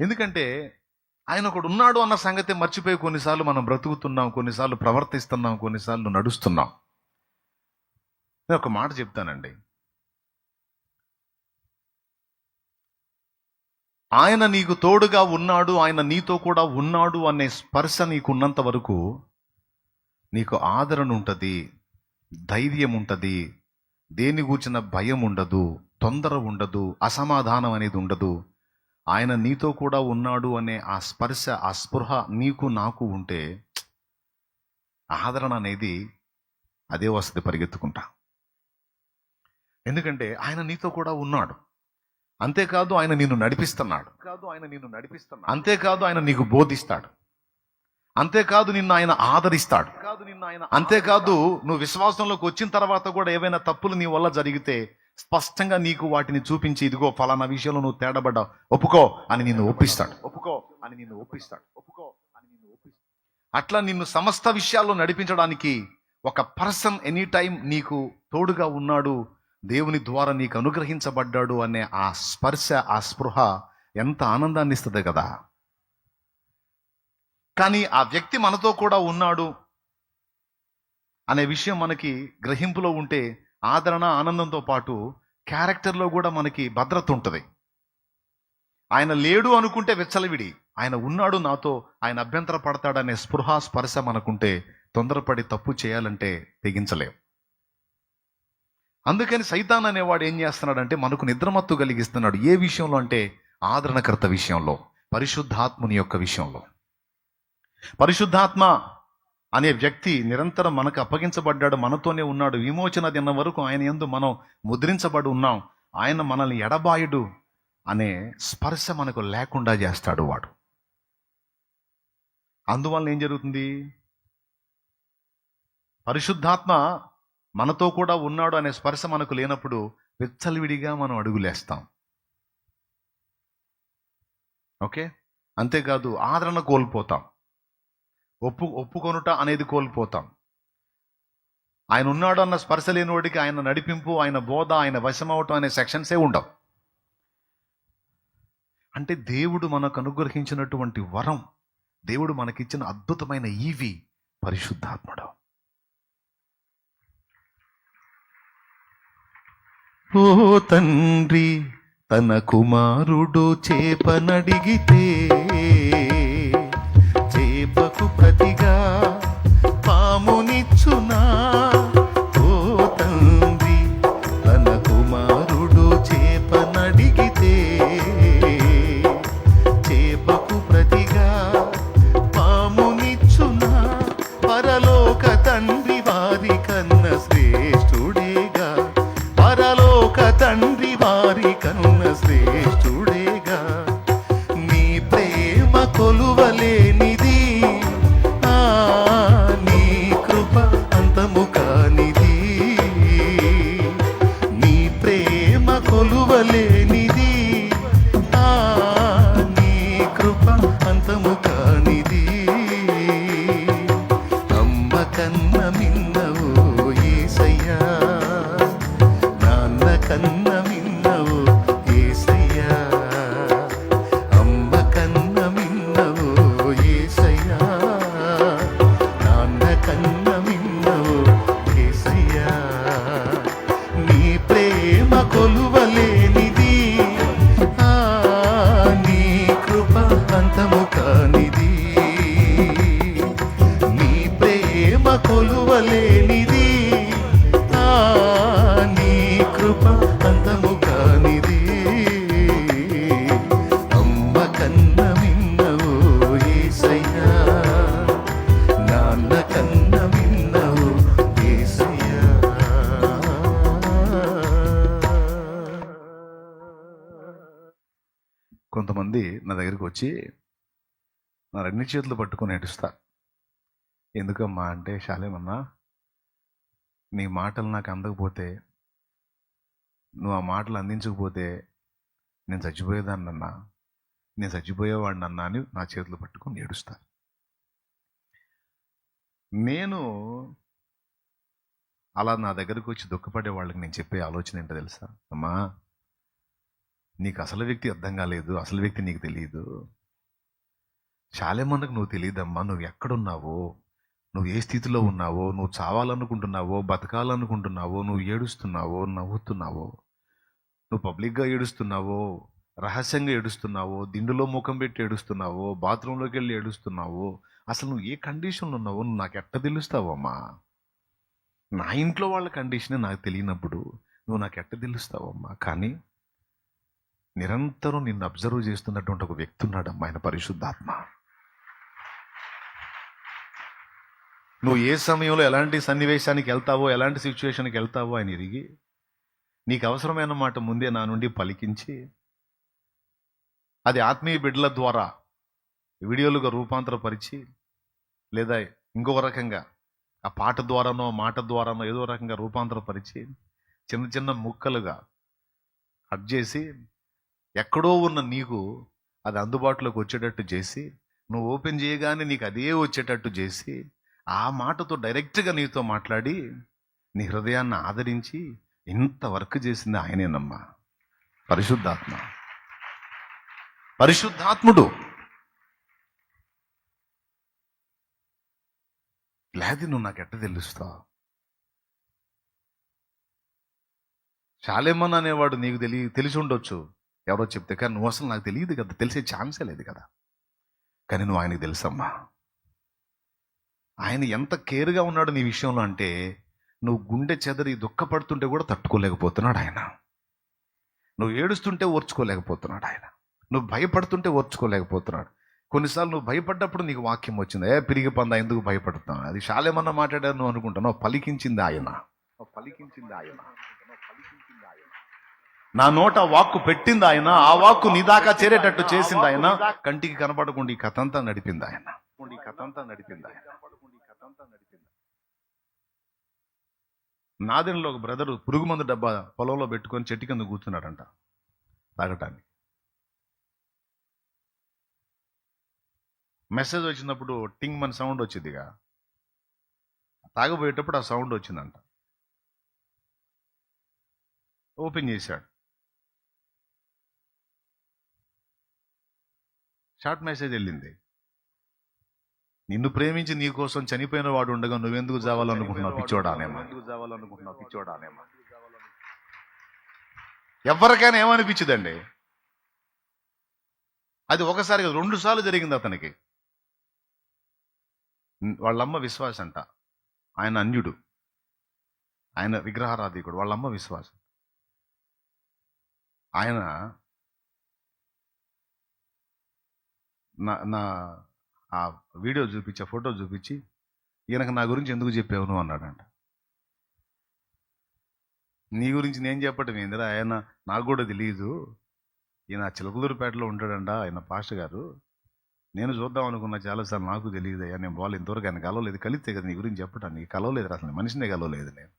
ఎందుకంటే ఆయన ఒకడు ఉన్నాడు అన్న సంగతి మర్చిపోయి కొన్నిసార్లు మనం బ్రతుకుతున్నాం కొన్నిసార్లు ప్రవర్తిస్తున్నాం కొన్నిసార్లు నడుస్తున్నాం. నేను ఒక మాట చెప్తానండి. ఆయన నీకు తోడుగా ఉన్నాడు ఆయన నీతో కూడా ఉన్నాడు అనే స్పర్శ నీకున్నంత వరకు నీకు ఆదరణ ఉంటుంది ధైర్యం ఉంటుంది దేని కూర్చిన భయం ఉండదు తొందర ఉండదు అసమాధానం అనేది ఉండదు. ఆయన నీతో కూడా ఉన్నాడు అనే ఆ స్పర్శ ఆ స్పృహ నీకు నాకు ఉంటే ఆదరణ అనేది అదే వస్తుంది పరిగెత్తుకుంటా. ఎందుకంటే ఆయన నీతో కూడా ఉన్నాడు. అంతేకాదు ఆయన నిన్ను నడిపిస్తున్నాడు. కాదు ఆయన నిన్ను నడిపిస్తున్నాడు. అంతేకాదు ఆయన నీకు బోధిస్తాడు. అంతేకాదు నిన్ను ఆయన ఆదరిస్తాడు. అంతేకాదు నువ్వు విశ్వాసంలోకి వచ్చిన తర్వాత కూడా ఏవైనా తప్పులు నీ వల్ల జరిగితే స్పష్టంగా నీకు వాటిని చూపించి ఇదిగో ఫలానా విషయంలో నువ్వు తేడబడ్డావు. ఒప్పుకో అని నిన్ను ఒప్పిస్తాడు. ఒప్పుకో అని నిన్ను ఒప్పిస్తాడు. ఒప్పుకో అని నిన్ను ఒప్పిస్తాడు. అట్లా నిన్ను సమస్త విషయాల్లో నడిపించడానికి ఒక పర్సన్ ఎనీ టైం నీకు తోడుగా ఉన్నాడు దేవుని ద్వారా నీకు అనుగ్రహించబడ్డాడు అనే ఆ స్పర్శ ఆ స్పృహ ఎంత ఆనందాన్ని ఇస్తుంది కదా. కానీ ఆ వ్యక్తి మనతో కూడా ఉన్నాడు అనే విషయం మనకి గ్రహింపులో ఉంటే ఆదరణ ఆనందంతో పాటు క్యారెక్టర్లో కూడా మనకి భద్రత ఉంటుంది. ఆయన లేడు అనుకుంటే వెచ్చలవిడి. ఆయన ఉన్నాడు నాతో ఆయన అభ్యంతర పడతాడనే స్పృహ స్పర్శ మనకుంటే తొందరపడి తప్పు చేయాలంటే తెగించలేం. అందుకని సైతాన్ అనేవాడు ఏం చేస్తున్నాడంటే మనకు నిద్రమత్తు కలిగిస్తున్నాడు. ఏ విషయంలో అంటే ఆదరణకర్త విషయంలో పరిశుద్ధాత్ముని యొక్క విషయంలో. పరిశుద్ధాత్మ అనే వ్యక్తి నిరంతరం మనకు అప్పగించబడ్డాడు మనతోనే ఉన్నాడు. విమోచన దినం వరకు ఆయన ఎందు మనం ముద్రించబడి ఉన్నాం. ఆయన మనల్ని ఎడబాయుడు అనే స్పర్శ మనకు లేకుండా చేస్తాడు వాడు. అందువల్ల ఏం జరుగుతుంది? పరిశుద్ధాత్మ మనతో కూడా ఉన్నాడు అనే స్పర్శ మనకు లేనప్పుడు విచ్చలవిడిగా మనం అడుగులేస్తాం. ఓకే? అంతేకాదు ఆదరణ కోల్పోతాం. ఒప్పు ఒప్పుకొనుట అనేది కోల్పోతాం. ఆయన ఉన్నాడు అన్న స్పర్శ లేని వాడికి ఆయన నడిపింపు ఆయన బోధ ఆయన వశమవటం అనే సెక్షన్సే ఉండవు. అంటే దేవుడు మనకు అనుగ్రహించినటువంటి వరం దేవుడు మనకిచ్చిన అద్భుతమైన ఈవి పరిశుద్ధాత్ముడు. ఓ తండ్రి తన కుమారుడు చేపనడిగితే కృప అందము కానిది. అమ్మ కన్న మిన్నవు ఏసయ్యా. నాన్న కన్న మిన్నవు ఏసయ్యా. కొంతమంది నా దగ్గరికి వచ్చి నా రెండు చేతులు పట్టుకొని ఏడుస్తా. ఎందుకమ్మా అంటే శాలేమన్నా నీ మాటలు నాకు అందకపోతే నువ్వు ఆ మాటలు అందించకపోతే నేను చచ్చిపోయేదాన్నన్నా నేను చచ్చిపోయేవాడిని అన్నా అని నా చేతులు పట్టుకొని ఏడుస్తాను నేను అలా నా దగ్గరకు వచ్చి దుఃఖపడే వాళ్ళకి నేను చెప్పే ఆలోచన ఏంటో తెలుసా? అమ్మా నీకు అసలు వ్యక్తి అర్థం కాలేదు అసలు వ్యక్తి నీకు తెలియదు చాలామందికి నువ్వు తెలియదమ్మా నువ్వు ఎక్కడున్నావో? నువ్వు ఏ స్థితిలో ఉన్నావో నువ్వు చావాలనుకుంటున్నావో బతకాలనుకుంటున్నావో నువ్వు ఏడుస్తున్నావో నవ్వుతున్నావో నువ్వు పబ్లిక్గా ఏడుస్తున్నావో రహస్యంగా ఏడుస్తున్నావో దిండులో ముఖం పెట్టి ఏడుస్తున్నావో బాత్రూంలోకి వెళ్ళి ఏడుస్తున్నావో అసలు నువ్వు ఏ కండిషన్లో ఉన్నావో నువ్వు నాకు ఎట్ట తెలుస్తావమ్మా? నా ఇంట్లో వాళ్ళ కండిషనే నాకు తెలియనప్పుడు నువ్వు నాకు ఎట్ట తెలుస్తావమ్మా? కానీ నిరంతరం నిన్ను అబ్జర్వ్ చేస్తున్నటువంటి ఒక వ్యక్తి ఉన్నాడమ్మా ఆయన పరిశుద్ధాత్మ. నువ్వు ఏ సమయంలో ఎలాంటి సన్నివేశానికి వెళ్తావో ఎలాంటి సిచ్యువేషన్కి వెళ్తావో ఆయన ఎరిగి నీకు అవసరమైన మాట ముందే నా నుండి పలికించి అది ఆత్మీయ బిడ్డల ద్వారా వీడియోలుగా రూపాంతరపరిచి లేదా ఇంకొక రకంగా ఆ పాట ద్వారానో మాట ద్వారానో ఏదో రకంగా రూపాంతరపరిచి చిన్న చిన్న ముక్కలుగా కట్ చేసి ఎక్కడో ఉన్న నీకు అది అందుబాటులోకి వచ్చేటట్టు చేసి నువ్వు ఓపెన్ చేయగానే నీకు అదే వచ్చేటట్టు చేసి ఆ మాటతో డైరెక్ట్గా నీతో మాట్లాడి నీ హృదయాన్ని ఆదరించి ఇంత వర్క్ చేసింది ఆయనేనమ్మా. పరిశుద్ధాత్మ. పరిశుద్ధాత్ముడు. లేదు నువ్వు నాకు ఎట్ట తెలుస్తావు? చాలేమన్ అనేవాడు నీకు తెలియ తెలిసి ఉండొచ్చు. ఎవరో చెప్తే కానీ నువ్వు అసలు నాకు తెలియదు కదా తెలిసే ఛాన్సే లేదు కదా. కానీ నువ్వు ఆయనకు తెలుసమ్మా. ఆయన ఎంత కేర్గా ఉన్నాడు నీ విషయంలో అంటే నువ్వు గుండె చెదరి దుఃఖపడుతుంటే కూడా తట్టుకోలేకపోతున్నాడు ఆయన. నువ్వు ఏడుస్తుంటే ఓర్చుకోలేకపోతున్నాడు ఆయన. నువ్వు భయపడుతుంటే ఓర్చుకోలేకపోతున్నాడు. కొన్నిసార్లు నువ్వు భయపడ్డప్పుడు నీకు వాక్యం వచ్చింది ఏ పిరిగి పంద ఎందుకు భయపడుతున్నావు? అది శాలేమన్నా మాట్లాడారు నువ్వు అనుకుంటున్నావు? పలికించింది ఆయన. పలికించింది ఆయన. నా నోట వాక్కు పెట్టింది ఆయన ఆ వాక్కు నీ దాకా చేరేటట్టు చేసింది ఆయన. కంటికి కనపడకుండా ఈ కథ అంతా నడిపింది ఆయన. ఈ కథ అంతా నడిపింది ఆయన. నాదెనలో ఒక బ్రదరు పురుగు మందు డబ్బా పొలంలో పెట్టుకొని చెట్టు కింద కూర్చున్నాడంట తాగటానికి. మెసేజ్ వచ్చినప్పుడు టింగ్ మన సౌండ్ వచ్చిందిగా. తాగబోయేటప్పుడు ఆ సౌండ్ వచ్చిందంట. ఓపెన్ చేశాడు. షార్ట్ మెసేజ్ వెళ్ళింది. నిన్ను ప్రేమించి నీ కోసం చనిపోయిన వాడు ఉండగా నువ్వెందుకు చావాలనుకుంటున్నావు పిచ్చోడానేమో చావాలనుకుంటున్నావు పిచ్చోడానేమో ఎవరికైనా ఏమనిపించదండి? అది ఒకసారి కాదు, రెండు సార్లు జరిగింది అతనికి. వాళ్ళమ్మ విశ్వాస అంట ఆయన అన్యుడు. ఆయన విగ్రహారాధికుడు. వాళ్ళమ్మ విశ్వాసం. ఆయన నా నా ఆ వీడియో చూపించి ఆ ఫోటో చూపించి ఈయనకు నా గురించి ఎందుకు చెప్పావు నువ్వు? అన్నాడంట. నీ గురించి నేను చెప్పటం ఏందిరా? ఆయన నాకు కూడా తెలియదు ఈయన చిలకలూరుపేటలో ఉంటాడంట ఆయన పాస్టర్ గారు. నేను చూద్దాం అనుకున్నా చాలాసార్లు నాకు తెలియదు అయ్యా నేను బాగా ఇంతవరకు ఆయన కలవలేదు. కలిస్తే కదా నీ గురించి చెప్పడానికి కలవలేదు అసలు మనిషినే కలవలేదు నేను.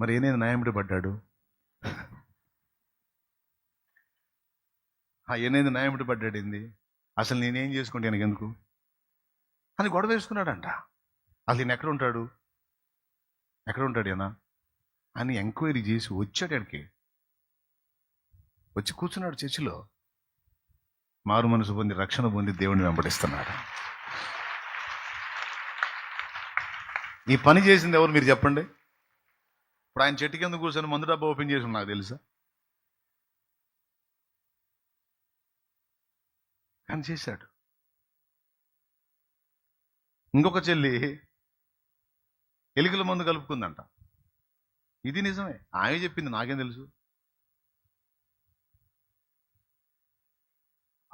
మరి ఏనేది న్యాయమిడి పడ్డాడు? ఆ ఏనేది న్యాయమిడి పడ్డాడు ఏంది? అసలు నేనేం చేసుకుంటే ఆయనకి ఎందుకు అని గొడవ వేసుకున్నాడంట. అసలు నేను ఎక్కడ ఉంటాడు ఎక్కడ ఉంటాడు ఈయన? అని ఎంక్వైరీ చేసి వచ్చాడు ఆడికి వచ్చి కూర్చున్నాడు చర్చిలో. మారు మనసు పొంది రక్షణ పొంది దేవుడిని వెంబడిస్తున్నాడు. ఈ పని చేసింది ఎవరు మీరు చెప్పండి? ఇప్పుడు ఆయన చెట్టు కింద కూర్చొని మందు డబ్బా ఓపెన్ చేసి నాకు తెలుసా? కానీ చేశాడు. ఇంకొక చెల్లి ఎలుకల మందు కలుపుకుందంట. ఇది నిజమే. ఆమె చెప్పింది నాకేం తెలుసు?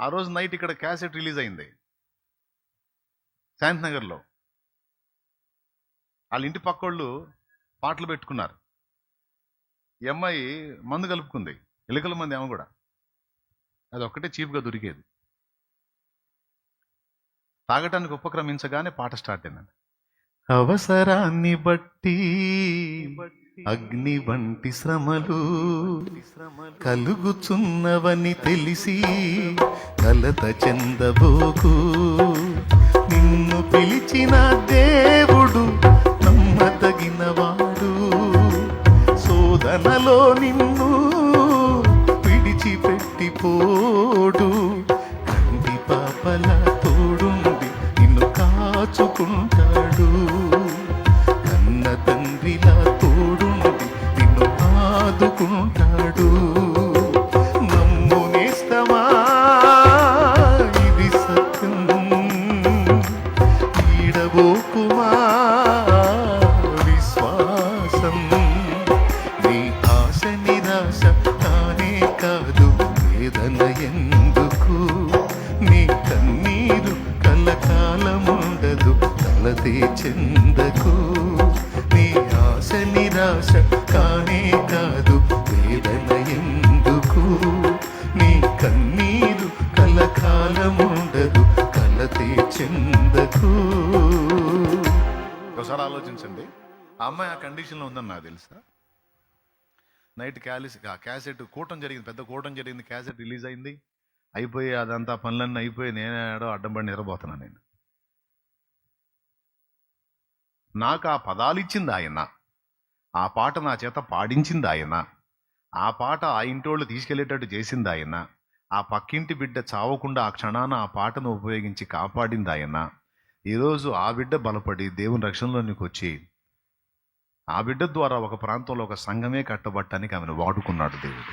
ఆ రోజు నైట్ ఇక్కడ క్యాసెట్ రిలీజ్ అయింది. శాంత్ నగర్లో. వాళ్ళ ఇంటి పక్కోళ్ళు పాటలు పెట్టుకున్నారు. ఈ అమ్మాయి మందు కలుపుకుంది. ఎలుకల మంది ఏమో కూడా. అది ఒక్కటే చీప్గా దొరికేది. తాగటానికి ఉపక్రమించగానే పాట స్టార్ట్ అయిందండి. అవసరాన్ని బట్టి అగ్ని వంటి శ్రమలు కలుగుచున్నవని తెలిసి కలత చెందబోకు. నిన్ను పిలిచిన దేవుడు నమ్మదగినవాడు. శోధనలో నిన్ను పిడిచిపెట్టిపోడు ఒకసారి ఆలోచించండి. ఆ అమ్మాయి ఆ కండిషన్లో ఉందని నాకు తెలుసా? నైట్ క్యాలిస్ ఆ క్యాసెట్ కూటం జరిగింది పెద్ద కూటం జరిగింది క్యాసెట్ రిలీజ్ అయింది. అయిపోయి అదంతా పనులన్నీ అయిపోయి నేనే ఆడో అడ్డం పడి నిద్రపోతున్నాను నేను. నాకు ఆ పదాలు ఇచ్చింది ఆయన. ఆ పాట నా చేత పాడించింది ఆయన. ఆ పాట ఆ ఇంటోళ్ళు తీసుకెళ్ళేటట్టు చేసింది ఆయన. ఆ పక్కింటి బిడ్డ చావకుండా ఆ క్షణాన ఆ పాటను ఉపయోగించి కాపాడింది ఆయన. ఈరోజు ఆ బిడ్డ బలపడి దేవుని రక్షణలోనికి వచ్చి ఆ బిడ్డ ద్వారా ఒక ప్రాంతంలో ఒక సంఘమే కట్టబట్టడానికి ఆమెను వాడుకున్నాడు దేవుడు.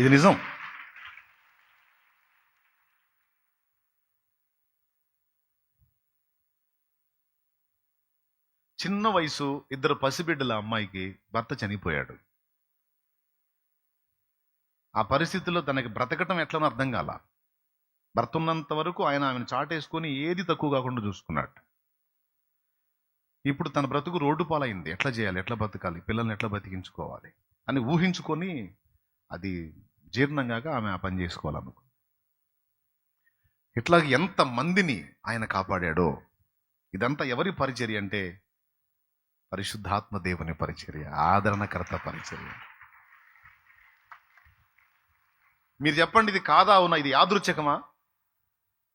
ఇది నిజం. చిన్న వయసు ఇద్దరు పసిబిడ్డల అమ్మాయికి భర్త చనిపోయాడు. ఆ పరిస్థితిలో తనకి బ్రతకటం ఎట్లని అర్థం కాల. భర్త ఉన్నంత వరకు ఆయన ఆమెను చాటేసుకొని ఏది తక్కువ కాకుండా చూసుకున్నాడు. ఇప్పుడు తన బ్రతుకు రోడ్డు పాలైంది. ఎట్లా చేయాలి? ఎట్లా బతకాలి? పిల్లల్ని ఎట్లా బతికించుకోవాలి? అని ఊహించుకొని అది జీర్ణంగాక ఆమె ఆ పని చేసుకోవాలనుకో ఇట్లా ఎంత మందిని ఆయన కాపాడాడో ఇదంతా ఎవరి పరిచర్య అంటే పరిశుద్ధాత్మ దేవుని పరిచర్య ఆదరణకర్త పరిచర్య. మీరు చెప్పండి ఇది కాదా అవునా? ఇది యాదృచ్ఛకమా?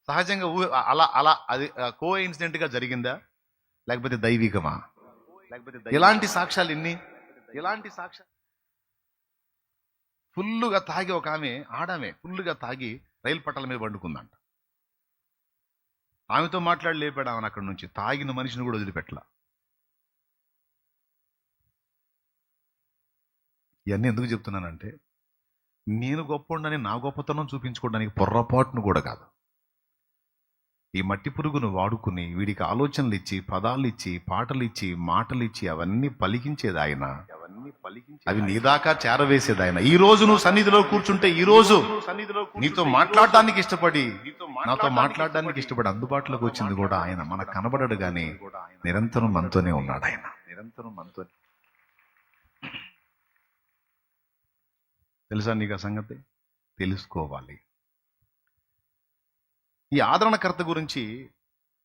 సహజంగా ఊహ అలా అలా అది కో గా జరిగిందా? లేకపోతే దైవికమా? లేకపోతే ఎలాంటి సాక్ష్యాలు ఎన్ని ఎలాంటి సాక్ష్యాలు ఫుల్లుగా తాగి ఒక ఆమె ఆడామే ఫుల్లుగా తాగి రైలు పట్టాల మీద పండుకుందంట. ఆమెతో మాట్లాడి లేపాడు ఆమెను అక్కడి నుంచి. తాగిన మనిషిని కూడా వదిలిపెట్టలా. ఇవన్నీ ఎందుకు చెప్తున్నానంటే నేను గొప్ప నా గొప్పతనం చూపించుకోవడానికి పొర్రపాటును కూడా కాదు. ఈ మట్టి పురుగును వాడుకుని వీడికి ఆలోచనలు ఇచ్చి పదాలు ఇచ్చి పాటలు అవన్నీ పలికించేది ఆయన అవన్నీ పలికించి అవి నీ దాకా చేరవేసేది ఆయన ఈ రోజు నువ్వు సన్నిధిలో కూర్చుంటే ఈ రోజు నీతో మాట్లాడడానికి ఇష్టపడి నాతో మాట్లాడడానికి ఇష్టపడి అందుబాటులోకి వచ్చింది కూడా ఆయన. మనకు కనబడడు గాని నిరంతరం మనతోనే ఉన్నాడు ఆయన నిరంతరం మనతో తెలుసా నీకు ఆ సంగతి? తెలుసుకోవాలి. ఈ ఆదరణకర్త గురించి